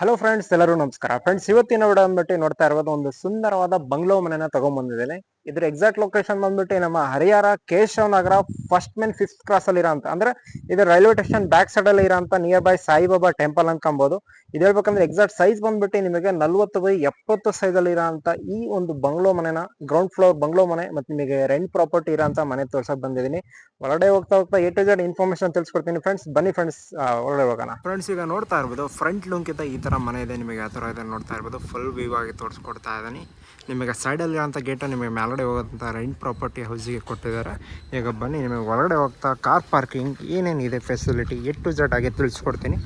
Hello friends ಎಲ್ಲರೂ ನಮಸ್ಕಾರ. Friends ಇವತ್ತಿನ ವಿಡಿಯೋ ಅಂದ್ಬಿಟ್ಟು ನೋಡ್ತಾ ಇರೋದು ಒಂದು ಸುಂದರವಾದ ಬಂಗ್ಲೋ ಮನೆನ ತಗೊಂಡ್ಬಂದಿದ್ದೇನೆ. ಇದ್ರ ಎಕ್ಸಾಕ್ಟ್ ಲೊಕೇಶನ್ ಬಂದ್ಬಿಟ್ಟು ನಮ್ಮ Harihara Keshava Nagar first main fifth cross ಅಲ್ಲಿ ಇರೋಂತ ಅಂದ್ರೆ ಇದು ರೈಲ್ವೆ ಸ್ಟೇಷನ್ ಬ್ಯಾಕ್ ಸೈಡ್ ಅಲ್ಲಿ ಇರೋಂತ ನಿಯರ್ ಬೈ ಸಾಯಿಬಾಬಾ ಟೆಂಪಲ್ ಅನ್ಕೊಬಹುದು ಇದು ಹೇಳ್ಬೇಕಂದ್ರೆ ಎಕ್ಸಾಕ್ಟ್ ಸೈಜ್ ಬಂದ್ಬಿಟ್ಟು ನಿಮಗೆ ನಲ್ವತ್ತು ಬೈ ಎಪ್ಪತ್ತು ಸೈಜ್ ಅಲ್ಲಿ ಇರೋಂತ ಈ ಒಂದು ಬಂಗ್ಲೋ ಮನೆನ ಗ್ರೌಂಡ್ ಫ್ಲೋರ್ ಬಂಗ್ಲೋ ಮನೆ ಮತ್ತೆ ನಿಮಗೆ ರೆಂಟ್ ಪ್ರಾಪರ್ಟಿ ಇರೋಂತ ಮನೆ ತೋರ್ಸಕ್ ಬಂದಿದ್ದೀನಿ. ಒಳಗಡೆ ಹೋಗ್ತಾ ಹೋಗ್ತಾ ಎ ಟು ಜೆಡ್ ಇನ್ಫಾರ್ಮೇಶನ್ ತಿಳಿಸ್ಕೊಡ್ತೀನಿ ಫ್ರೆಂಡ್ಸ್ ಬನ್ನಿ ಫ್ರೆಂಡ್ಸ್ ಒಳಗಡೆ ಹೋಗೋಣ. ಫ್ರೆಂಡ್ಸ್ ಈಗ ನೋಡ್ತಾ ಇರ್ಬೋದು ಫ್ರಂಟ್ ಲುಂಕಿಂತ ಈ ತರ ಮನೆ ಇದೆ ನಿಮಗೆ ಯಾವ ತರ ಇದೆ ನೋಡ್ತಾ ಇರ್ಬೋದು. ಫುಲ್ ವ್ಯೂ ಆಗಿ ತೋರಿಸ್ಕೊಡ್ತಾ ಇದ್ದೀನಿ. ನಿಮಗೆ ಸೈಡ್ ಅಲ್ಲಿ ಇರೋಂಥ ಗೇಟ್ ನಿಮಗೆ ಮೇಲ್ಗಡೆ ಹೋಗೋದಂಥ ರೆಂಟ್ ಪ್ರಾಪರ್ಟಿ ಹೌಸಿಗೆ ಕೊಟ್ಟಿದ್ದಾರೆ. ಈಗ ಬನ್ನಿ, ನಿಮಗೆ ಒಳಗಡೆ ಹೋಗ್ತಾ ಕಾರ್ ಪಾರ್ಕಿಂಗ್ ಏನೇನಿದೆ ಫೆಸಿಲಿಟಿ ಎ ಟು ಜಡ್ ಆಗಿ ತಿಳಿಸ್ಕೊಡ್ತೀನಿ.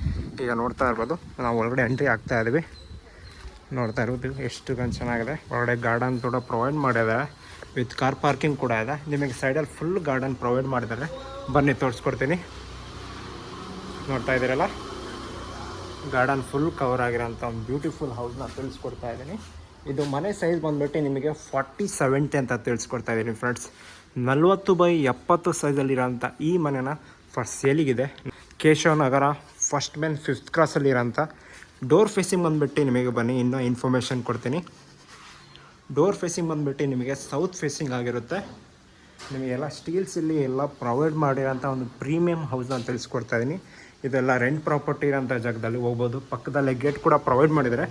ಈಗ ನೋಡ್ತಾ ಇರ್ಬೋದು, ನಾವು ಒಳಗಡೆ ಎಂಟ್ರಿ ಆಗ್ತಾ ಇದ್ದೀವಿ ನೋಡ್ತಾ ಇರ್ಬೋದು ಎಷ್ಟು ಗಂಟು ಚೆನ್ನಾಗಿದೆ. ಒಳಗಡೆ ಗಾರ್ಡನ್ ಕೂಡ ಪ್ರೊವೈಡ್ ಮಾಡಿದ್ದಾರೆ. ವಿತ್ ಕಾರ್ ಪಾರ್ಕಿಂಗ್ ಕೂಡ ಇದೆ. ನಿಮಗೆ ಸೈಡಲ್ಲಿ ಫುಲ್ ಗಾರ್ಡನ್ ಪ್ರೊವೈಡ್ ಮಾಡಿದ್ದಾರೆ. ಬನ್ನಿ, ತೋರಿಸ್ಕೊಡ್ತೀನಿ. ನೋಡ್ತಾ ಇದ್ದೀರಲ್ಲ? ಗಾರ್ಡನ್ ಫುಲ್ ಕವರ್ ಆಗಿರೋಂಥ ಒಂದು ಬ್ಯೂಟಿಫುಲ್ ಹೌಸ್ನ ತಿಳಿಸ್ಕೊಡ್ತಾ ಇದ್ದೀನಿ ಇದು ಮನೆ ಸೈಜ್ ಬಂದ್ಬಿಟ್ಟು ನಿಮಗೆ ಫಾರ್ಟಿ ಸೆವೆಂಟಿ ಅಂತ ತಿಳಿಸ್ಕೊಡ್ತಾ ಇದ್ದೀನಿ ಫ್ರೆಂಡ್ಸ್ ನಲ್ವತ್ತು ಬೈ ಎಪ್ಪತ್ತು ಸೈಜಲ್ಲಿರೋಂಥ ಈ ಮನೆನ first ಸೇಲಿಗಿದೆ Keshava Nagar first main fifth ಕ್ರಾಸಲ್ಲಿರೋಂಥ door facing ಬಂದ್ಬಿಟ್ಟು ನಿಮಗೆ ಬನ್ನಿ, ಇನ್ನೂ ಇನ್ಫಾರ್ಮೇಷನ್ ಕೊಡ್ತೀನಿ. ಡೋರ್ ಫೇಸಿಂಗ್ ಬಂದ್ಬಿಟ್ಟು ನಿಮಗೆ ಸೌತ್ ಫೇಸಿಂಗ್ ಆಗಿರುತ್ತೆ. ನಿಮಗೆಲ್ಲ ಸ್ಟೀಲ್ಸ್ ಇಲ್ಲಿ ಎಲ್ಲ ಪ್ರೊವೈಡ್ ಮಾಡಿರೋಂಥ ಒಂದು ಪ್ರೀಮಿಯಂ ಅಂತ ತಿಳಿಸ್ಕೊಡ್ತಾ ಇದ್ದೀನಿ. ಇದೆಲ್ಲ ರೆಂಟ್ ಪ್ರಾಪರ್ಟಿ ಇರೋಂಥ ಜಾಗದಲ್ಲಿ ಹೋಗ್ಬೋದು. ಪಕ್ಕದಲ್ಲೇ ಗೇಟ್ ಕೂಡ ಪ್ರೊವೈಡ್ ಮಾಡಿದ್ದಾರೆ.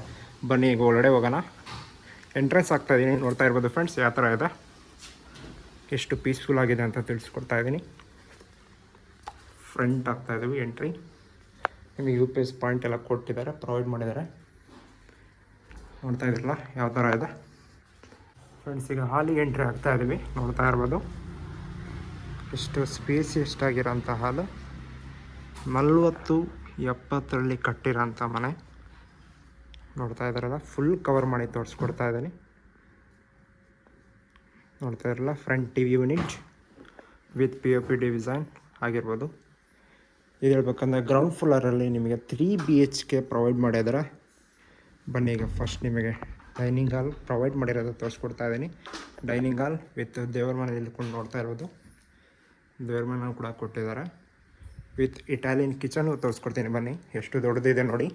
ಬನ್ನಿ, ಈಗ ಒಳಗಡೆ ಹೋಗೋಣ. ಎಂಟ್ರೆನ್ಸ್ ಆಗ್ತಾ ಇದ್ದೀನಿ ನೋಡ್ತಾ ಇರ್ಬೋದು ಫ್ರೆಂಡ್ಸ್ ಯಾವ ಥರ ಇದೆ? ಎಷ್ಟು ಪೀಸ್ಫುಲ್ ಆಗಿದೆ ಅಂತ ತಿಳಿಸ್ಕೊಡ್ತಾ ಇದ್ದೀನಿ ಫ್ರಂಟ್ ಆಗ್ತಾ ಇದ್ದೀವಿ ಎಂಟ್ರಿ ನಿಮಗೆ ಯು ಪಿ ಎಸ್ ಪಾಯಿಂಟ್ ಎಲ್ಲ ಕೊಟ್ಟಿದ್ದಾರೆ ಪ್ರೊವೈಡ್ ಮಾಡಿದ್ದಾರೆ. ನೋಡ್ತಾ ಇದ್ರಲ್ಲ, ಯಾವ ಥರ ಇದೆ? ಫ್ರೆಂಡ್ಸ್ ಈಗ ಹಾಲಿಗೆ ಎಂಟ್ರಿ ಆಗ್ತಾ ಇದ್ದೀವಿ ನೋಡ್ತಾ ಇರ್ಬೋದು. ಎಷ್ಟು ಸ್ಪೇಸ್ ಎಷ್ಟಾಗಿರೋಂಥ ಹಾಲು ನಲ್ವತ್ತು ಎಪ್ಪತ್ತರಲ್ಲಿ ಕಟ್ಟಿರೋಂಥ ಮನೆ. ನೋಡ್ತಾ ಇದ್ದಾರಲ್ಲ? ಫುಲ್ ಕವರ್ ಮಾಡಿ ತೋರಿಸ್ಕೊಡ್ತಾ ಇದ್ದೀನಿ. ನೋಡ್ತಾ ಇರಲ್ಲ front T V unit with P O P design ಆಗಿರ್ಬೋದು. ಇದು ಹೇಳ್ಬೇಕಂದ್ರೆ ಗ್ರೌಂಡ್ ಫ್ಲೋರಲ್ಲಿ ನಿಮಗೆ three B H K provide ಮಾಡಿದ್ದಾರೆ ಬನ್ನಿ ಈಗ ಫಸ್ಟ್ ನಿಮಗೆ ಡೈನಿಂಗ್ ಹಾಲ್ ಪ್ರೊವೈಡ್ ಮಾಡಿರೋದು ತೋರಿಸ್ಕೊಡ್ತಾ ಇದ್ದೀನಿ. ಡೈನಿಂಗ್ ಹಾಲ್ ವಿತ್ ದೇವರ ಮನೆ ಇಲ್ಕೊಂಡು ನೋಡ್ತಾ ಇರ್ಬೋದು. ದೇವ್ರ ಮನೆ ಕೂಡ ಕೊಟ್ಟಿದ್ದಾರೆ. ವಿತ್ ಇಟಾಲಿಯನ್ ಕಿಚನು ತೋರಿಸ್ಕೊಡ್ತೀನಿ ಬನ್ನಿ. ಎಷ್ಟು ದೊಡ್ಡದಿದೆ ನೋಡಿ.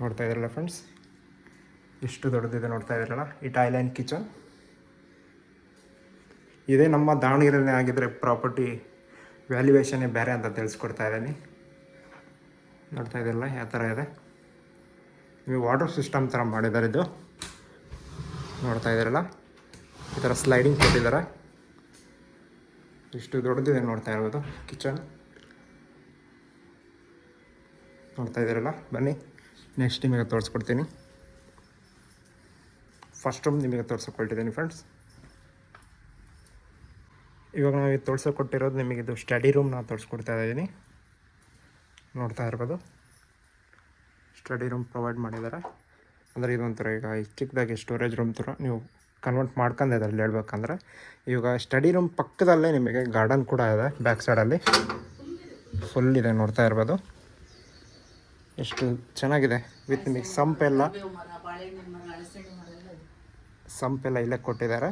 ನೋಡ್ತಾ ಇದ್ರಲ್ಲ ಫ್ರೆಂಡ್ಸ್ ಎಷ್ಟು ದೊಡ್ಡದಿದೆ ನೋಡ್ತಾ ಇದ್ರಲ್ಲ? ಈ ಟೈಲ್ಯಾಂಡ್ ಕಿಚನ್ ಇದೇ ನಮ್ಮ ದಾವಣಗೆರೆನೇ ಆಗಿದ್ದರೆ ಪ್ರಾಪರ್ಟಿ ವ್ಯಾಲ್ಯೂಯೇಷನ್ನೇ ಬೇರೆ ಅಂತ ತಿಳಿಸ್ಕೊಡ್ತಾ ಇದ್ದೀನಿ. ನೋಡ್ತಾ ಇದ್ದೀರಲ್ಲ ಯಾವ ಥರ ಇದೆ? ನೀವು ವಾಟರ್ ಸಿಸ್ಟಮ್ ಥರ ಮಾಡಿದ್ದಾರೆ ಇದು. ನೋಡ್ತಾ ಇದ್ದೀರಲ್ಲ ಈ ಥರ ಸ್ಲೈಡಿಂಗ್ ಕೊಟ್ಟಿದ್ದಾರೆ. ಇಷ್ಟು ದೊಡ್ಡದಿದೆ ನೋಡ್ತಾ ಇರ್ಬೋದು ಕಿಚನ್ ನೋಡ್ತಾ ಇದ್ದೀರಲ್ಲ ಬನ್ನಿ. ನೆಕ್ಸ್ಟ್ ನಿಮಗೆ ತೋರಿಸ್ಕೊಡ್ತೀನಿ. ಫಸ್ಟ್ ರೂಮ್ ನಿಮಗೆ ತೋರಿಸ್ಕೊಳ್ತಿದ್ದೀನಿ ಫ್ರೆಂಡ್ಸ್ ಇವಾಗ ನಾವು ತೋರಿಸ್ಕೊಟ್ಟಿರೋದು ನಿಮಗೆ ಇದು ಸ್ಟಡಿ ರೂಮ್ ನಾನು ತೋರಿಸ್ಕೊಡ್ತಾ ಇದ್ದೀನಿ. ನೋಡ್ತಾ ಇರ್ಬೋದು. ಸ್ಟಡಿ ರೂಮ್ ಪ್ರೊವೈಡ್ ಮಾಡಿದ್ದಾರೆ ಅಂದರೆ ಇದೊಂಥರ ಈಗ ಚಿಕ್ಕದಾಗಿ ಸ್ಟೋರೇಜ್ ರೂಮ್ ಥರ ನೀವು ಕನ್ವರ್ಟ್ ಮಾಡ್ಕೊಂಡಿದ್ದಾರೆ ಹೇಳ್ಬೇಕಂದ್ರೆ, ಇವಾಗ ಸ್ಟಡಿ ರೂಮ್ ಪಕ್ಕದಲ್ಲೇ ನಿಮಗೆ ಗಾರ್ಡನ್ ಕೂಡ ಇದೆ ಬ್ಯಾಕ್ ಸೈಡಲ್ಲಿ ಫುಲ್ ಇದೆ, ನೋಡ್ತಾ ಇರ್ಬೋದು. ಎಷ್ಟು ಚೆನ್ನಾಗಿದೆ ವಿತ್ ಮಿಕ್ಸ್ ಸಂಪೆಲ್ಲ ಸಂಪೆಲ್ಲ ಇಲ್ಲೇ ಕೊಟ್ಟಿದ್ದಾರೆ.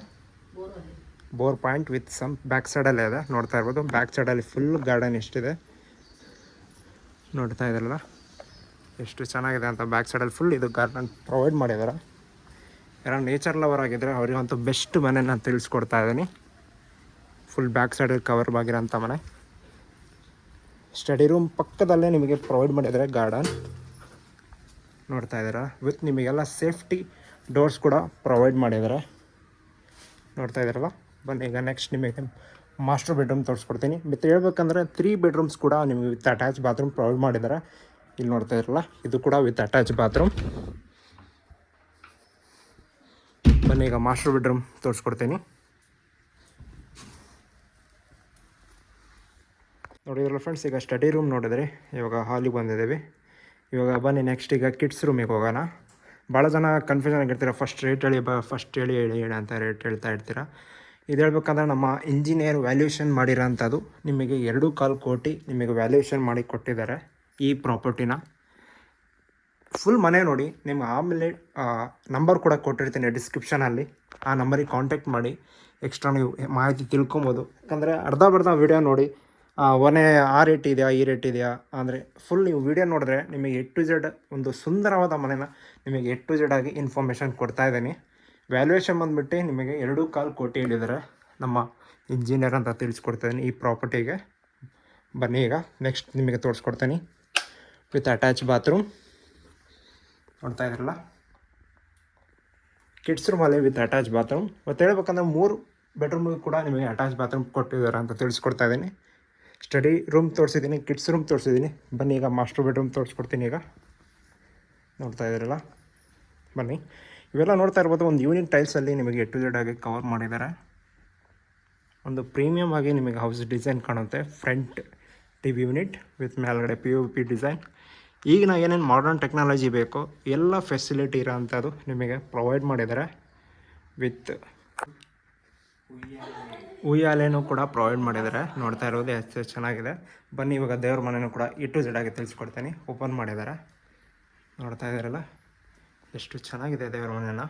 Bore point with sump back ಸೈಡಲ್ಲೇ ಇದೆ. ನೋಡ್ತಾ ಇರ್ಬೋದು. ಬ್ಯಾಕ್ ಸೈಡಲ್ಲಿ ಫುಲ್ ಗಾರ್ಡನ್ ಎಷ್ಟಿದೆ. ನೋಡ್ತಾ ಇದ್ದಾರಲ್ಲ ಎಷ್ಟು ಚೆನ್ನಾಗಿದೆ ಅಂತ ಬ್ಯಾಕ್ ಸೈಡಲ್ಲಿ ಫುಲ್ ಇದು ಗಾರ್ಡನ್ ಪ್ರೊವೈಡ್ ಮಾಡಿದ್ದಾರೆ. ಯಾರೋ ನೇಚರ್ ಲವರ್ ಆಗಿದ್ದರೆ ಅವರಿಗಂತೂ ಬೆಸ್ಟ್ ಮನೆ ನಾನು ತಿಳಿಸ್ಕೊಡ್ತಾ ಇದ್ದೀನಿ. ಫುಲ್ ಬ್ಯಾಕ್ ಸೈಡಲ್ಲಿ ಕವರ್ ಆಗಿರೋಂಥ ಮನೆ. ಸ್ಟಡಿ ರೂಮ್ ಪಕ್ಕದಲ್ಲೇ ನಿಮಗೆ ಪ್ರೊವೈಡ್ ಮಾಡಿದ್ದಾರೆ ಗಾರ್ಡನ್ ನೋಡ್ತಾ ಇದ್ದೀರಾ? ವಿತ್ ನಿಮಗೆಲ್ಲ ಸೇಫ್ಟಿ ಡೋರ್ಸ್ ಕೂಡ ಪ್ರೊವೈಡ್ ಮಾಡಿದ್ದಾರೆ. ನೋಡ್ತಾ ಇದ್ದೀರಲ್ಲ ಬನ್ನಿ, ಈಗ ನೆಕ್ಸ್ಟ್ ನಿಮಗೆ ಮಾಸ್ಟರ್ ಬೆಡ್ರೂಮ್ ತೋರಿಸ್ಕೊಡ್ತೀನಿ. ಮತ್ತು ಹೇಳ್ಬೇಕಂದ್ರೆ ತ್ರೀ ಬೆಡ್ರೂಮ್ಸ್ ಕೂಡ ನಿಮಗೆ ವಿತ್ ಅಟ್ಯಾಚ್ ಬಾತ್ರೂಮ್ ಪ್ರೊವೈಡ್ ಮಾಡಿದ್ದಾರೆ. ಇಲ್ಲಿ ನೋಡ್ತಾ ಇದ್ರಲ್ಲ ಇದು ಕೂಡ ವಿತ್ ಅಟ್ಯಾಚ್ ಬಾತ್ರೂಮ್ ಬನ್ನಿ, ಈಗ ಮಾಸ್ಟರ್ ಬೆಡ್ರೂಮ್ ತೋರಿಸ್ಕೊಡ್ತೀನಿ. ನೋಡಿದ್ರಲ್ಲ ಫ್ರೆಂಡ್ಸ್ ಈಗ ಸ್ಟಡಿ ರೂಮ್ ನೋಡಿದ್ರಿ ಇವಾಗ ಹಾಲಿಗೆ ಬಂದಿದ್ದೀವಿ. ಇವಾಗ ಬನ್ನಿ ನೆಕ್ಸ್ಟ್ ಈಗ ಕಿಡ್ಸ್ ರೂಮಿಗೆ ಹೋಗೋಣ. ಭಾಳ ಜನ ಕನ್ಫ್ಯೂಷನ್ ಆಗಿರ್ತೀರ ಫಸ್ಟ್ ರೇಟ್ ಹೇಳಿ ಫಸ್ಟ್ ಹೇಳಿ ಹೇಳಿ ಹೇಳಿ ಅಂತ ರೇಟ್ ಹೇಳ್ತಾ ಇರ್ತೀರ. ಇದು ಹೇಳ್ಬೇಕಂದ್ರೆ ನಮ್ಮ ಇಂಜಿನಿಯರ್ ವ್ಯಾಲ್ಯೂಯೇಷನ್ ಮಾಡಿರೋಂಥದ್ದು ನಿಮಗೆ ಎರಡು ಕಾಲು ಕೋಟಿ ನಿಮಗೆ ವ್ಯಾಲ್ಯೂಯೇಷನ್ ಮಾಡಿ ಕೊಟ್ಟಿದ್ದಾರೆ ಈ ಪ್ರಾಪರ್ಟಿನ ಫುಲ್ ಮನೆ ನೋಡಿ, ನಿಮ್ಗೆ ಆಮೇಲೆ ನಂಬರ್ ಕೂಡ ಕೊಟ್ಟಿರ್ತೀನಿ ಡಿಸ್ಕ್ರಿಪ್ಷನಲ್ಲಿ ಆ ನಂಬರಿಗೆ ಕಾಂಟ್ಯಾಕ್ಟ್ ಮಾಡಿ ಎಕ್ಸ್ಟ್ರಾ ನೀವು ಮಾಹಿತಿ ತಿಳ್ಕೊಬೋದು. ಯಾಕಂದರೆ ಅರ್ಧ ಬರ್ಧ ವಿಡಿಯೋ ನೋಡಿ ಒನೆ ಆ ರೇಟ್ ಇದೆಯಾ, ಈ ರೇಟ್ ಇದೆಯಾ? ಅಂದರೆ ಫುಲ್ ನೀವು ವಿಡಿಯೋ ನೋಡಿದ್ರೆ ನಿಮಗೆ ಎಟ್ ಟು ಜೆಡ್ ಒಂದು ಸುಂದರವಾದ ಮನೆನ ನಿಮಗೆ ಎಟ್ ಟು ಜೆಡ್ ಆಗಿ ಇನ್ಫಾರ್ಮೇಷನ್ ಕೊಡ್ತಾ ಇದ್ದೀನಿ. ವ್ಯಾಲ್ಯೂಯೇಷನ್ ಬಂದುಬಿಟ್ಟು ನಿಮಗೆ ಎರಡು ಕಾಲು ಕೋಟಿ ಹೇಳಿದ್ದಾರೆ. ನಮ್ಮ ಇಂಜಿನಿಯರ್ ಅಂತ ತಿಳಿಸ್ಕೊಡ್ತಾಯಿದ್ದೀನಿ ಈ ಪ್ರಾಪರ್ಟಿಗೆ ಬನ್ನಿ ಈಗ ನೆಕ್ಸ್ಟ್ ನಿಮಗೆ ತೋರಿಸ್ಕೊಡ್ತೀನಿ. ವಿತ್ ಅಟ್ಯಾಚ್ ಬಾತ್ರೂಮ್ ನೋಡ್ತಾ ಇದ್ರಲ್ಲ ಕಿಡ್ಸ್ ರೂಮಲ್ಲಿ ವಿತ್ ಅಟ್ಯಾಚ್ ಬಾತ್ರೂಮ್ ಮತ್ತು ಹೇಳ್ಬೇಕಂದ್ರೆ ಮೂರು ಬೆಡ್ರೂಮ್ ಕೂಡ ನಿಮಗೆ ಅಟ್ಯಾಚ್ ಬಾತ್ರೂಮ್ ಕೊಟ್ಟಿದ್ದಾರೆ ಅಂತ ತಿಳಿಸ್ಕೊಡ್ತಾ ಇದ್ದೀನಿ. ಸ್ಟಡಿ ರೂಮ್ ತೋರಿಸಿದ್ದೀನಿ ಕಿಡ್ಸ್ ರೂಮ್ ತೋರಿಸಿದ್ದೀನಿ ಬನ್ನಿ ಈಗ ಮಾಸ್ಟರ್ ಬೆಡ್ರೂಮ್ ತೋರಿಸ್ಕೊಡ್ತೀನಿ ಈಗ. ನೋಡ್ತಾ ಇದ್ದೀರಲ್ಲ? ಬನ್ನಿ. ಇವೆಲ್ಲ ನೋಡ್ತಾ ಇರ್ಬೋದು, ಒಂದು ಯೂನಿಟ್ ಟೈಲ್ಸಲ್ಲಿ ನಿಮಗೆ ಎಟ್ಟು ಜೆಡ್ ಆಗಿ ಕವರ್ ಮಾಡಿದ್ದಾರೆ. ಒಂದು ಪ್ರೀಮಿಯಮ್ ಆಗಿ ನಿಮಗೆ ಹೌಸ್ ಡಿಸೈನ್ ಕಾಣುತ್ತೆ front T V unit with ಮೇಲ್ಗಡೆ ಪಿ ಯು ಪಿ ಡಿಸೈನ್ ಈಗಿನ ಏನೇನು ಮಾಡರ್ನ್ ಟೆಕ್ನಾಲಜಿ ಬೇಕೋ, ಎಲ್ಲ ಫೆಸಿಲಿಟಿ ಇರೋಂಥದ್ದು ನಿಮಗೆ ಪ್ರೊವೈಡ್ ಮಾಡಿದ್ದಾರೆ ವಿತ್ ಉಯ್ಯಾಲೆನೂ ಕೂಡ ಪ್ರೊವೈಡ್ ಮಾಡಿದ್ದಾರೆ. ನೋಡ್ತಾ ಇರೋದು ಎಷ್ಟು ಚೆನ್ನಾಗಿದೆ. ಬನ್ನಿ, ಇವಾಗ ದೇವ್ರ ಮನೆಯೂ ಕೂಡ ಇಟ್ಟು ಜಡಾಗಿ ತಿಳಿಸ್ಕೊಡ್ತೀನಿ. ಓಪನ್ ಮಾಡಿದ್ದಾರೆ. ನೋಡ್ತಾ ಇದ್ದಾರಲ್ಲ? ಎಷ್ಟು ಚೆನ್ನಾಗಿದೆ ದೇವ್ರ ಮನೆನ.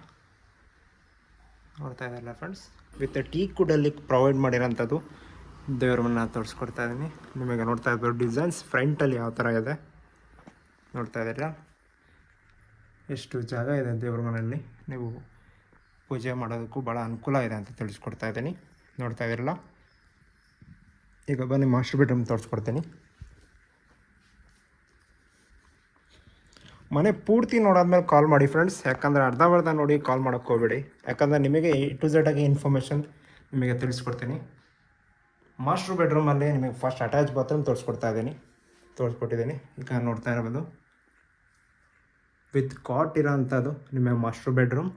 ನೋಡ್ತಾ ಇದ್ದಾರಲ್ಲ ಫ್ರೆಂಡ್ಸ್ ವಿತ್ ಟೀ ಕುಡಲ್ಲಿ ಪ್ರೊವೈಡ್ ಮಾಡಿರೋಂಥದ್ದು ದೇವ್ರ ಮನೆ ತೋರಿಸ್ಕೊಡ್ತಾ ಇದ್ದೀನಿ. ನಿಮಗೆ ನೋಡ್ತಾ ಇದ್ದಾರೆ ಡಿಸೈನ್ಸ್ ಫ್ರಂಟಲ್ಲಿ ಯಾವ ಥರ ಇದೆ? ನೋಡ್ತಾ ಇದ್ದೀರಾ? ಎಷ್ಟು ಜಾಗ ಇದೆ ದೇವ್ರ ಮನೆಯಲ್ಲಿ? ನೀವು ಪೂಜೆ ಮಾಡೋದಕ್ಕೂ ಭಾಳ ಅನುಕೂಲ ಇದೆ ಅಂತ ತಿಳಿಸ್ಕೊಡ್ತಾ ಇದ್ದೀನಿ. ನೋಡ್ತಾ ಇದ್ದೀರಲ್ಲ? ಈಗ ಬನ್ನಿ, ಮಾಸ್ಟರ್ ಬೆಡ್ರೂಮ್ ತೋರಿಸ್ಕೊಡ್ತೀನಿ. ಮನೆ ಪೂರ್ತಿ ನೋಡಾದ್ಮೇಲೆ ಕಾಲ್ ಮಾಡಿ ಫ್ರೆಂಡ್ಸ್. ಯಾಕಂದರೆ ಅರ್ಧ ಬರ್ಧ ನೋಡಿ ಕಾಲ್ ಮಾಡೋಕ್ಕೆ ಹೋಗಬೇಡಿ. ಯಾಕಂದರೆ ನಿಮಗೆ ಎ ಟು ಝೆಡ್ ಆಗಿ ಇನ್ಫಾರ್ಮೇಷನ್ ನಿಮಗೆ ತಿಳಿಸ್ಕೊಡ್ತೀನಿ. ಮಾಸ್ಟರ್ ಬೆಡ್ರೂಮಲ್ಲಿ ನಿಮಗೆ ಫಸ್ಟ್ ಅಟ್ಯಾಚ್ ಬಾತ್ರೂಮ್ ತೋರಿಸ್ಕೊಡ್ತಾ ಇದ್ದೀನಿ. ತೋರಿಸ್ಕೊಟ್ಟಿದ್ದೀನಿ. ಈಗ ನೋಡ್ತಾ ಇರ್ಬೋದು ವಿತ್ ಕಾಟ್ ಇರೋ ಅಂಥದ್ದು ನಿಮಗೆ master bedroom.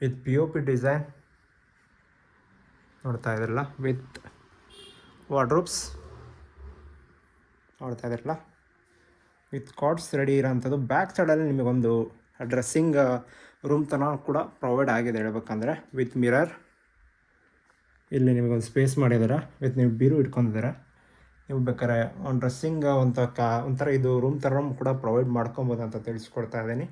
With P O P design ನೋಡ್ತಾ ಇದ್ರಲ್ಲ? ವಿತ್ ವಾರ್ಡ್ರೋಬ್ಸ್ ನೋಡ್ತಾ ಇದ್ರಲ್ಲ? ವಿತ್ ಕಾಟ್ಸ್ ರೆಡಿ ಇರೋಂಥದ್ದು ಬ್ಯಾಕ್ ಸೈಡಲ್ಲಿ ನಿಮಗೊಂದು ಡ್ರೆಸ್ಸಿಂಗ್ ರೂಮ್ ತನಕ ಕೂಡ ಪ್ರೊವೈಡ್ ಆಗಿದೆ ಹೇಳ್ಬೇಕಂದ್ರೆ. ವಿತ್ ಮಿರರ್ ಇಲ್ಲಿ ನಿಮಗೊಂದು ಸ್ಪೇಸ್ ಮಾಡಿದ್ದಾರೆ ವಿತ್ ನೀವು ಬೀರು ಇಟ್ಕೊಂಡಿದ್ದಾರೆ ನೀವು ಬೇಕಾದ್ರೆ ಒಂದು ಡ್ರೆಸ್ಸಿಂಗ್ ಒಂದು ಕಾ, ಒಂಥರ ಇದು ರೂಮ್ ಥರ ಕೂಡ ಪ್ರೊವೈಡ್ ಮಾಡ್ಕೊಬೋದು ಅಂತ ತಿಳಿಸ್ಕೊಡ್ತಾ ಇದ್ದೀನಿ.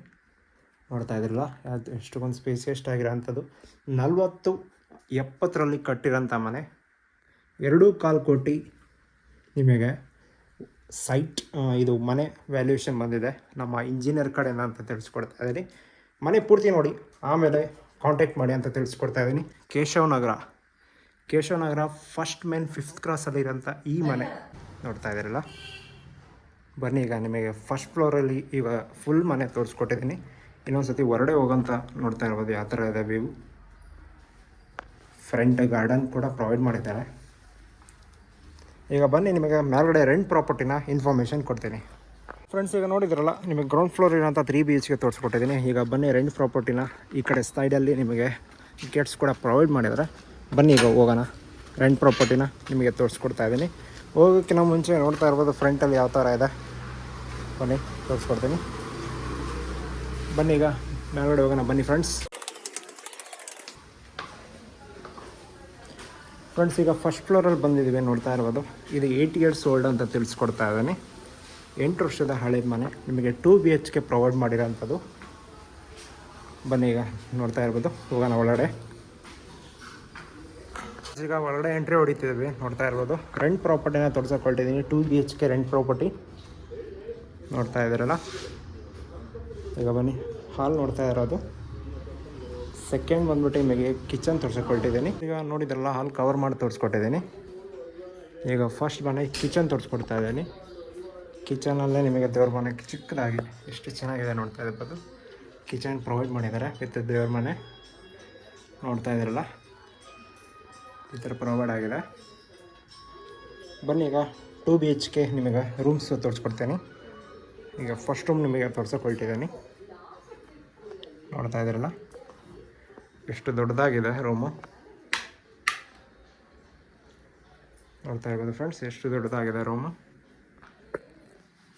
ನೋಡ್ತಾ ಇದ್ರಲ್ಲ? ಅದು ಎಷ್ಟೊಂದು ಸ್ಪೇಸ್ ಆಗಿರೋಂಥದ್ದು ನಲ್ವತ್ತು, ಎಪ್ಪತ್ತರಲ್ಲಿ ಕಟ್ಟಿರೋಂಥ ಮನೆ. ಎರಡೂ ಕಾಲು ಕೋಟಿ ನಿಮಗೆ ಸೈಟ್ ಇದು ಮನೆ ವ್ಯಾಲ್ಯೂಯೇಷನ್ ಬಂದಿದೆ. ನಮ್ಮ ಇಂಜಿನಿಯರ್ ಕಡೆಯಿಂದ ಅಂತ ತಿಳಿಸ್ಕೊಡ್ತಾ ಇದ್ದೀನಿ ಮನೆ ಪೂರ್ತಿ ನೋಡಿ. ಆಮೇಲೆ ಕಾಂಟ್ಯಾಕ್ಟ್ ಮಾಡಿ ಅಂತ ತಿಳಿಸ್ಕೊಡ್ತಾ ಇದ್ದೀನಿ Keshavanagar. Nagar Keshav Nagar first main fifth ಕ್ರಾಸಲ್ಲಿರೋಂಥ ಈ ಮನೆ ನೋಡ್ತಾ ಇದ್ದೀರಲ್ಲ? ಬನ್ನಿ ಈಗ ನಿಮಗೆ ಫಸ್ಟ್ ಫ್ಲೋರಲ್ಲಿ ಈಗ ಫುಲ್ ಮನೆ ತೋರಿಸ್ಕೊಟ್ಟಿದ್ದೀನಿ ಇನ್ನೊಂದು ಸತಿ ಹೊರಡೆ ಹೋಗೋಂಥ ನೋಡ್ತಾ ಇರ್ಬೋದು, ಯಾವ ಥರ ಇದೆ ವ್ಯೂ ಫ್ರಂಟ್ ಗಾರ್ಡನ್ ಕೂಡ ಪ್ರೊವೈಡ್ ಮಾಡಿದ್ದಾರೆ. ಈಗ ಬನ್ನಿ, ನಿಮಗೆ ಮೇಲ್ಗಡೆ ರೆಂಟ್ ಪ್ರಾಪರ್ಟಿನ ಇನ್ಫಾರ್ಮೇಷನ್ ಕೊಡ್ತೀನಿ. ಫ್ರೆಂಡ್ಸ್ ಈಗ ನೋಡಿದ್ರಲ್ಲ, ನಿಮಗೆ ಗ್ರೌಂಡ್ ಫ್ಲೋರ್ ಇರೋಂಥ ತ್ರೀ ಬಿ ಎಚ್ಗೆ ತೋರಿಸ್ಕೊಟ್ಟಿದ್ದೀನಿ. ಈಗ ಬನ್ನಿ ರೆಂಟ್ ಪ್ರಾಪರ್ಟಿನ ಈ ಕಡೆ ಸೈಡಲ್ಲಿ ನಿಮಗೆ ಗೇಟ್ಸ್ ಕೂಡ ಪ್ರೊವೈಡ್ ಮಾಡಿದ್ದಾರೆ. ಬನ್ನಿ, ಈಗ ಹೋಗೋಣ. ರೆಂಟ್ ಪ್ರಾಪರ್ಟಿನ ನಿಮಗೆ ತೋರಿಸ್ಕೊಡ್ತಾ ಇದ್ದೀನಿ. ಹೋಗೋಕ್ಕಿಂತ ಮುಂಚೆ ನೋಡ್ತಾ ಇರ್ಬೋದು ಫ್ರಂಟಲ್ಲಿ ಯಾವ ಥರ ಇದೆ. ಬನ್ನಿ, ತೋರಿಸ್ಕೊಡ್ತೀನಿ. ಬನ್ನಿ ಈಗ ಮೇಲ್ಗಡೆ ಹೋಗೋಣ, ಬನ್ನಿ ಫ್ರೆಂಡ್ಸ್ ಫ್ರೆಂಡ್ಸ್ ಈಗ ಫಸ್ಟ್ ಫ್ಲೋರಲ್ಲಿ ಬಂದಿದ್ದೀವಿ, ನೋಡ್ತಾ ಇರ್ಬೋದು. ಇದು ಏಯ್ಟ್ ಇಯರ್ಸ್ ಓಲ್ಡ್ ಅಂತ ತಿಳಿಸ್ಕೊಡ್ತಾ ಇದ್ದೀನಿ. ಎಂಟು ವರ್ಷದ ಹಳೆ ಮನೆ, ನಿಮಗೆ two B H K provide ಮಾಡಿರೋಂಥದ್ದು. ಬನ್ನಿ ಈಗ, ನೋಡ್ತಾ ಇರ್ಬೋದು, ಹೋಗೋಣ ಒಳಗಡೆ. ಈಗ ಒಳಗಡೆ ಎಂಟ್ರಿ ಹೊಡಿತಿದ್ವಿ, ನೋಡ್ತಾ ಇರ್ಬೋದು. ರೆಂಟ್ ಪ್ರಾಪರ್ಟಿನ ತೋರಿಸ್ಕೊಳ್ತಿದ್ದೀನಿ two B H K rent property ನೋಡ್ತಾ ಇದ್ದೀರಲ್ಲ? ಈಗ ಬನ್ನಿ. ಹಾಲ್ ನೋಡ್ತಾ ಇರೋದು. ಸೆಕೆಂಡ್ ಬಂದ್ಬಿಟ್ಟು ನಿಮಗೆ ಕಿಚನ್ ತೋರಿಸ್ಕೊಟ್ಟಿದ್ದೀನಿ. ಈಗ ನೋಡಿದ್ರಲ್ಲ, ಹಾಲ್ ಕವರ್ ಮಾಡಿ ತೋರಿಸ್ಕೊಟ್ಟಿದ್ದೀನಿ. ಈಗ ಫಸ್ಟ್ ಮನೆ ಕಿಚನ್ ತೋರಿಸ್ಕೊಡ್ತಾ ಇದ್ದೀನಿ. ಕಿಚನಲ್ಲೇ ನಿಮಗೆ ದೇವ್ರ ಮನೆ ಚಿಕ್ಕದಾಗಿ ಎಷ್ಟು ಚೆನ್ನಾಗಿದೆ ನೋಡ್ತಾ ಇರ್ಬೋದು. ಕಿಚನ್ ಪ್ರೊವೈಡ್ ಮಾಡಿದ್ದಾರೆ ವಿತ್ ದೇವ್ರ ಮನೆ. ನೋಡ್ತಾ ಇದ್ದೀರಲ್ಲ? ಈ ಥರ ಪ್ರೊವೈಡ್ ಆಗಿದೆ. ಬನ್ನಿ ಈಗ ಟೂ ಬಿ ಎಚ್ ಕೆ ನಿಮಗೆ ರೂಮ್ಸ್ ತೋರಿಸ್ಕೊಡ್ತೀನಿ. ಈಗ ಫಸ್ಟ್ ರೂಮ್ ನಿಮಗೆ ತೋರ್ಸೋಕೊಳ್ತಿದ್ದೀನಿ ನೋಡ್ತಾ ಇದ್ದೀರಲ್ಲ? ಎಷ್ಟು ದೊಡ್ಡದಾಗಿದೆ ರೂಮು ನೋಡ್ತಾ ಇರ್ಬೋದು ಫ್ರೆಂಡ್ಸ್ ಎಷ್ಟು ದೊಡ್ಡದಾಗಿದೆ ರೂಮು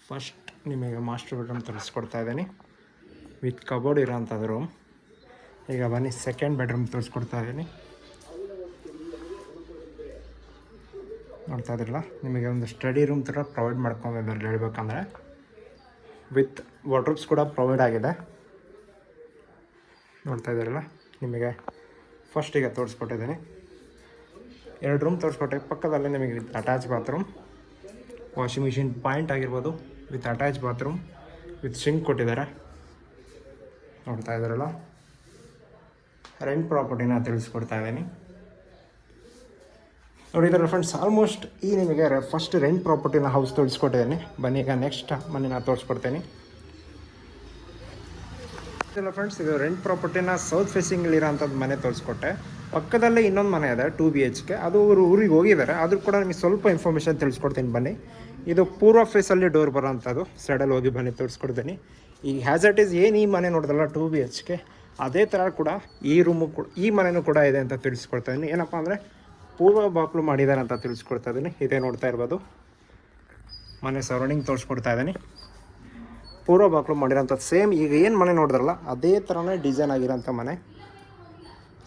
ಫಸ್ಟ್ ನಿಮಗೆ ಮಾಸ್ಟರ್ ಬೆಡ್ರೂಮ್ ತೋರಿಸ್ಕೊಡ್ತಾ ಇದ್ದೀನಿ. ವಿತ್ ಕಬೋರ್ಡ್ ಇರೋಂಥದ್ದು ರೂಮ್ ಈಗ ಬನ್ನಿ ಸೆಕೆಂಡ್ ಬೆಡ್ರೂಮ್ ತೋರಿಸ್ಕೊಡ್ತಾ ಇದ್ದೀನಿ. ನೋಡ್ತಾ ಇದ್ರಲ್ಲ ನಿಮಗೆ ಒಂದು ಸ್ಟಡಿ ರೂಮ್ ಥರ ಪ್ರೊವೈಡ್ ಮಾಡ್ಕೊಂಡಿದ್ದಾರೆ ಹೇಳ್ಬೇಕಂದ್ರೆ ವಿತ್ ವಾಟ್ರೂಪ್ಸ್ ಕೂಡ ಪ್ರೊವೈಡ್ ಆಗಿದೆ. ನೋಡ್ತಾ ಇದ್ದಾರಲ್ಲ? ನಿಮಗೆ ಫಸ್ಟಿಗೆ ತೋರಿಸ್ಕೊಟ್ಟಿದ್ದೀನಿ. ಎರಡು ರೂಮ್ ತೋರಿಸ್ಕೊಟ್ಟೆ. ಪಕ್ಕದಲ್ಲೇ ನಿಮಗೆ with attach bathroom washing machine point ಆಗಿರ್ಬೋದು with attach bathroom with sink ಕೊಟ್ಟಿದ್ದಾರೆ. ನೋಡ್ತಾ ಇದ್ದಾರಲ್ಲ? ರೆಂಟ್ ಪ್ರಾಪರ್ಟಿನ ತಿಳಿಸ್ಕೊಡ್ತಾ ಇದ್ದೀನಿ. ನೋಡಿದ್ರೆ ಫ್ರೆಂಡ್ಸ್ ಆಲ್ಮೋಸ್ಟ್ ಈ ನಿಮಗೆ ಫಸ್ಟ್ ರೆಂಟ್ ಪ್ರಾಪರ್ಟಿನ ಹೌಸ್ ತೋರಿಸ್ಕೊಟ್ಟಿದ್ದೀನಿ. ಬನ್ನಿ ಈಗ ನೆಕ್ಸ್ಟ್ ಮನೆ ನಾನು ತೋರಿಸ್ಕೊಡ್ತೇನೆ. ಇಲ್ಲ ಫ್ರೆಂಡ್ಸ್ ಇದು ರೆಂಟ್ ಪ್ರಾಪರ್ಟಿನ ಸೌತ್ ಫೇಸಿಂಗಲ್ಲಿರೋಂಥದ್ದು ಮನೆ ತೋರಿಸ್ಕೊಟ್ಟೆ. ಪಕ್ಕದಲ್ಲೇ ಇನ್ನೊಂದು ಮನೆ ಇದೆ ಟು ಬಿ ಎಚ್ ಕೆ ಅದು ಅವರು ಊರಿಗೆ ಹೋಗಿದ್ದಾರೆ. ಆದರೂ ಕೂಡ ನಿಮಗೆ ಸ್ವಲ್ಪ ಇನ್ಫಾರ್ಮೇಷನ್ ತಿಳಿಸ್ಕೊಡ್ತೀನಿ ಬನ್ನಿ. ಇದು ಪೂರ್ವ ಫೇಸಲ್ಲಿ ಡೋರ್ ಬರೋಂಥದ್ದು. ಸೈಡಲ್ಲಿ ಹೋಗಿ ಬನ್ನಿ, ತೋರಿಸ್ಕೊಡ್ತೀನಿ. ಈ ಹ್ಯಾಸ್ ಇಟ್ ಈಸ್ ಏನು ಈ ಮನೆ ನೋಡಿದ್ರಲ್ಲ ಟು ಬಿ ಎಚ್ ಕೆ ಅದೇ ಥರ ಕೂಡ ಈ ರೂಮು ಕೂಡ, ಈ ಮನೆಯೂ ಕೂಡ ಇದೆ ಅಂತ ತಿಳಿಸ್ಕೊಡ್ತಾ ಇದ್ದೀನಿ ಏನಪ್ಪ ಅಂದರೆ ಪೂರ್ವ ಬಾಕ್ಲು ಮಾಡಿದ್ದಾರೆ ಅಂತ ತಿಳಿಸ್ಕೊಡ್ತಾ ಇದ್ದೀನಿ. ಇದೇ ನೋಡ್ತಾ ಇರ್ಬೋದು. ಮನೆ ಸರೌಂಡಿಂಗ್ ತೋರಿಸ್ಕೊಡ್ತಾ ಇದ್ದೀನಿ. ಪೂರ್ವ ಬಾಕ್ಲು ಮಾಡಿರೋಂಥದ್ದು ಸೇಮ್ ಈಗ ಏನು ಮನೆ ನೋಡಿದ್ರಲ್ಲ, ಅದೇ ಥರನೇ ಡಿಸೈನ್ ಆಗಿರೋಂಥ ಮನೆ.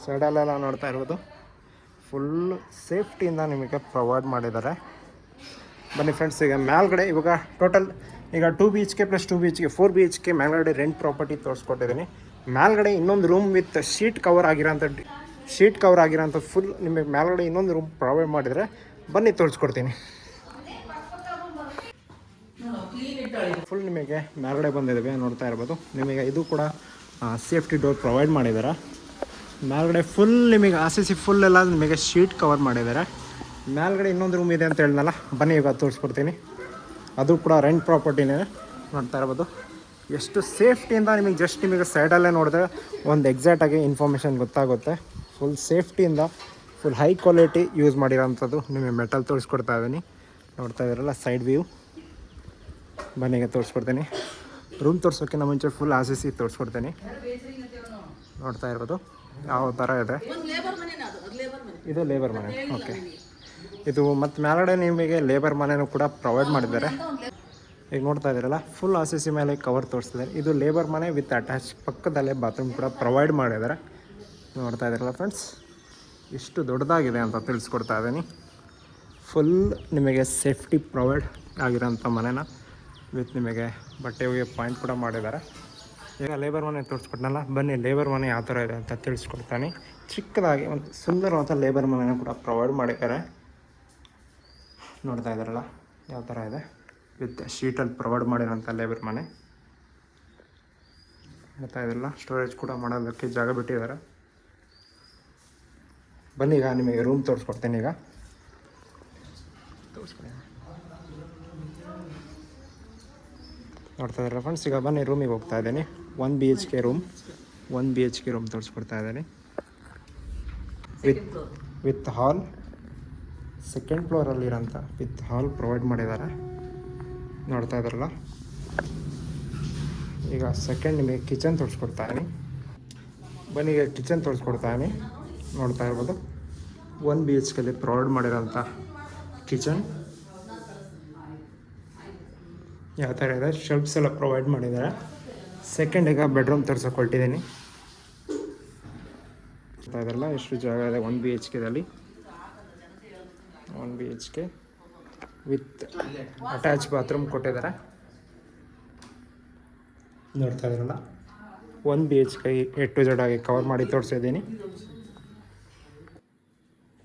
ಸೈಡಲ್ಲೆಲ್ಲ ನೋಡ್ತಾ ಇರ್ಬೋದು. ಫುಲ್ ಸೇಫ್ಟಿಯಿಂದ ನಿಮಗೆ ಪ್ರೊವೈಡ್ ಮಾಡಿದ್ದಾರೆ. ಬನ್ನಿ ಫ್ರೆಂಡ್ಸ್ ಈಗ ಮೇಲ್ಗಡೆ ಇವಾಗ ಟೋಟಲ್ ಈಗ two B H K plus two B H K four B H K ಮೇಲ್ಗಡೆ ರೆಂಟ್ ಪ್ರಾಪರ್ಟಿ ತೋರಿಸ್ಕೊಟ್ಟಿದ್ದೀನಿ. ಮೇಲ್ಗಡೆ ಇನ್ನೊಂದು ರೂಮ್ ವಿತ್ ಶೀಟ್ ಕವರ್ ಆಗಿರೋಂಥ ಶೀಟ್ ಕವರ್ ಆಗಿರೋಂಥ ಫುಲ್ ನಿಮಗೆ ಮೇಲ್ಗಡೆ ಇನ್ನೊಂದು ರೂಮ್ ಪ್ರೊವೈಡ್ ಮಾಡಿದರೆ ಬನ್ನಿ ತೋರಿಸ್ಕೊಡ್ತೀನಿ. ಫುಲ್ ನಿಮಗೆ ಮೇಲ್ಗಡೆ ಬಂದಿದ್ದಾವೆ ನೋಡ್ತಾ ಇರ್ಬೋದು. ನಿಮಗೆ ಇದು ಕೂಡ ಸೇಫ್ಟಿ ಡೋರ್ ಪ್ರೊವೈಡ್ ಮಾಡಿದ್ದಾರೆ ಮೇಲ್ಗಡೆ ಫುಲ್ ನಿಮಗೆ ಆರ್ ಸಿ ಸಿ ಫುಲ್ ಎಲ್ಲ ನಿಮಗೆ ಶೀಟ್ ಕವರ್ ಮಾಡಿದ್ದಾರೆ ಮೇಲ್ಗಡೆ ಇನ್ನೊಂದು ರೂಮ್ ಇದೆ ಅಂತ ಹೇಳಿದ್ನಲ್ಲ ಬನ್ನಿ ಇವಾಗ ತೋರಿಸ್ಕೊಡ್ತೀನಿ. ಅದು ಕೂಡ ರೆಂಟ್ ಪ್ರಾಪರ್ಟಿನೇ ನೋಡ್ತಾ ಇರ್ಬೋದು. ಎಷ್ಟು ಸೇಫ್ಟಿಯಿಂದ ನಿಮಗೆ ಜಸ್ಟ್ ನಿಮಗೆ ಸೈಡಲ್ಲೇ ನೋಡಿದ್ರೆ ಒಂದು ಎಕ್ಸಾಕ್ಟಾಗಿ ಇನ್ಫಾರ್ಮೇಷನ್ ಗೊತ್ತಾಗುತ್ತೆ. ಫುಲ್ ಸೇಫ್ಟಿಯಿಂದ ಫುಲ್ ಹೈ ಕ್ವಾಲಿಟಿ ಯೂಸ್ ಮಾಡಿರೋಂಥದ್ದು ನಿಮಗೆ ಮೆಟಲ್ ತೋರಿಸ್ಕೊಡ್ತಾ ಇದ್ದೀನಿ. ನೋಡ್ತಾ ಇದ್ದೀರಲ್ಲ ಸೈಡ್ ವ್ಯೂ ಬನ್ನಿಗೆ ತೋರಿಸ್ಕೊಡ್ತೀನಿ. ರೂಮ್ ತೋರ್ಸೋಕ್ಕಿಂತ ಮುಂಚೆ ಫುಲ್ ಆರ್ ಸಿ ತೋರಿಸ್ಕೊಡ್ತೀನಿ. ನೋಡ್ತಾ ಇರ್ಬೋದು, ಯಾವ ಥರ ಇದೆ. ಇದು ಲೇಬರ್ ಮನೆ ಓಕೆ ಇದು ಮತ್ತು ಮೇಲ್ಗಡೆ ನಿಮಗೆ ಲೇಬರ್ ಮನೆನೂ ಕೂಡ ಪ್ರೊವೈಡ್ ಮಾಡಿದ್ದಾರೆ. ಈಗ ನೋಡ್ತಾ ಇದ್ದೀರಲ್ಲ ಫುಲ್ ಆರ್ ಸಿ ಮೇಲೆ ಕವರ್ ತೋರಿಸ್ತಿದ್ದಾರೆ. ಇದು ಲೇಬರ್ ಮನೆ ವಿತ್ ಅಟ್ಯಾಚ್ ಪಕ್ಕದಲ್ಲೇ ಬಾತ್ರೂಮ್ ಕೂಡ ಪ್ರೊವೈಡ್ ಮಾಡಿದ್ದಾರೆ. ನೋಡ್ತಾ ಇದ್ದೀರಲ್ಲ ಫ್ರೆಂಡ್ಸ್ ಎಷ್ಟು ದೊಡ್ಡದಾಗಿದೆ ಅಂತ ತಿಳಿಸ್ಕೊಡ್ತಾ ಇದ್ದೀನಿ. ಫುಲ್ ನಿಮಗೆ ಸೇಫ್ಟಿ ಪ್ರೊವೈಡ್ ಆಗಿರೋಂಥ ಮನೆನ ವಿತ್ ನಿಮಗೆ ಬಟ್ಟೆ ಹೋಗಿ ಪಾಯಿಂಟ್ ಕೂಡ ಮಾಡಿದ್ದಾರೆ. ಈಗ ಲೇಬರ್ ಮನೆ ತೋರಿಸ್ಕೊಟ್ನಲ್ಲ, ಬನ್ನಿ ಲೇಬರ್ ಮನೆ ಯಾವ ಥರ ಇದೆ ಅಂತ ತಿಳಿಸ್ಕೊಡ್ತಾನೆ. ಚಿಕ್ಕದಾಗಿ ಒಂದು ಸುಂದರವಾದ ಲೇಬರ್ ಮನೆನ ಕೂಡ ಪ್ರೊವೈಡ್ ಮಾಡಿದ್ದಾರೆ. ನೋಡ್ತಾ ಇದ್ದಾರಲ್ಲ ಯಾವ ಥರ ಇದೆ. ವಿತ್ ಶೀಟಲ್ಲಿ ಪ್ರೊವೈಡ್ ಮಾಡಿರೋಂಥ ಲೇಬರ್ ಮನೆ. ನೋಡ್ತಾ ಇದ್ದಾರಲ್ಲ ಸ್ಟೋರೇಜ್ ಕೂಡ ಮಾಡೋದಕ್ಕೆ ಜಾಗ ಬಿಟ್ಟಿದ್ದಾರೆ. ಬನ್ನಿ ಈಗ ನಿಮಗೆ ರೂಮ್ ತೋರಿಸ್ಕೊಡ್ತೇನೆ ಈಗ. ನೋಡ್ತಾ ಇದ್ದಾರೆ ಫ್ರೆಂಡ್ಸ್ ಈಗ ಬನ್ನಿ ರೂಮಿಗೆ ಹೋಗ್ತಾ ಇದ್ದೀನಿ. One B H K room one B H K room ತೋರಿಸ್ಕೊಡ್ತಾ ಇದ್ದೀನಿ. ವಿತ್ ವಿತ್ ಹಾಲ್ ಸೆಕೆಂಡ್ ಫ್ಲೋರಲ್ಲಿರೋಂಥ ವಿತ್ ಹಾಲ್ ಪ್ರೊವೈಡ್ ಮಾಡಿದ್ದಾರೆ. ನೋಡ್ತಾ ಇದ್ದಾರಲ್ಲ ಈಗ ಸೆಕೆಂಡ್ ನಿಮಗೆ ಕಿಚನ್ ತೋರಿಸ್ಕೊಡ್ತಾ ಇದ್ದೀನಿ. ಬನ್ನಿ ಈಗ ಕಿಚನ್ ತೋರಿಸ್ಕೊಡ್ತಾ ಇದೀನಿ ನೋಡ್ತಾ ಇರ್ಬೋದು. ಒನ್ ಬಿ ಎಚ್ ಕೆಲಿ ಪ್ರೊವೈಡ್ ಮಾಡಿರೋಂಥ ಕಿಚನ್ ಯಾವ ಥರ ಇದೆ? ಶೆಲ್ಫ್ಸ್ ಎಲ್ಲ ಪ್ರೊವೈಡ್ ಮಾಡಿದ್ದಾರೆ. ಸೆಕೆಂಡ್ ಈಗ ಬೆಡ್ರೂಮ್ ತೋರ್ಸೋಕೆ ಹೊರಟಿದ್ದೀನಿ. ಇದ್ರಲ್ಲ, ಎಷ್ಟು ಜಾಗ ಇದೆ one B H ಕೆದಲ್ಲಿ one B H K with attach bathroom ಕೊಟ್ಟಿದ್ದಾರೆ. ನೋಡ್ತಾ ಇದ್ರಲ್ಲ. One B H K A to ಆಗಿ ಕವರ್ ಮಾಡಿ ತೋರಿಸಿದ್ದೀನಿ.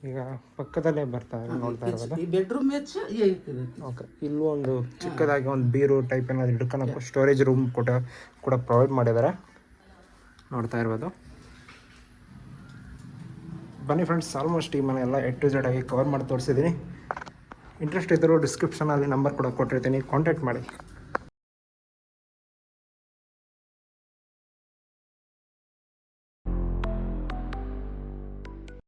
ಈಗ ಪಕ್ಕದಲ್ಲೇ ಬರ್ತಾ ನೋಡ್ತಾ ಬೆಡ್ರೂಮ್ ಇಲ್ಲೂ ಒಂದು ಚಿಕ್ಕದಾಗಿ ಒಂದು ಬೀರು ಟೈಪ್ ಏನಾದ್ರು ಹಿಡ್ಕೊಳಕ್ಕೂ ಸ್ಟೋರೇಜ್ ರೂಮ್ ಕೂಡ ಕೂಡ ಪ್ರೊವೈಡ್ ಮಾಡಿದ್ದಾರೆ. ನೋಡ್ತಾ ಇರ್ಬೋದು. ಬನ್ನಿ ಫ್ರೆಂಡ್ಸ್ ಆಲ್ಮೋಸ್ಟ್ ಈ ಮನೆ ಎಲ್ಲ ಎಟ್ ಟು ಜೆಡ್ ಆಗಿ ಕವರ್ ಮಾಡಿ ತೋರಿಸಿದ್ದೀನಿ. ಇಂಟ್ರೆಸ್ಟ್ ಇದ್ದರೂ ಡಿಸ್ಕ್ರಿಪ್ಷನಲ್ಲಿ ನಂಬರ್ ಕೂಡ ಕೊಟ್ಟಿರ್ತೀನಿ. ಕಾಂಟ್ಯಾಕ್ಟ್ ಮಾಡಿ.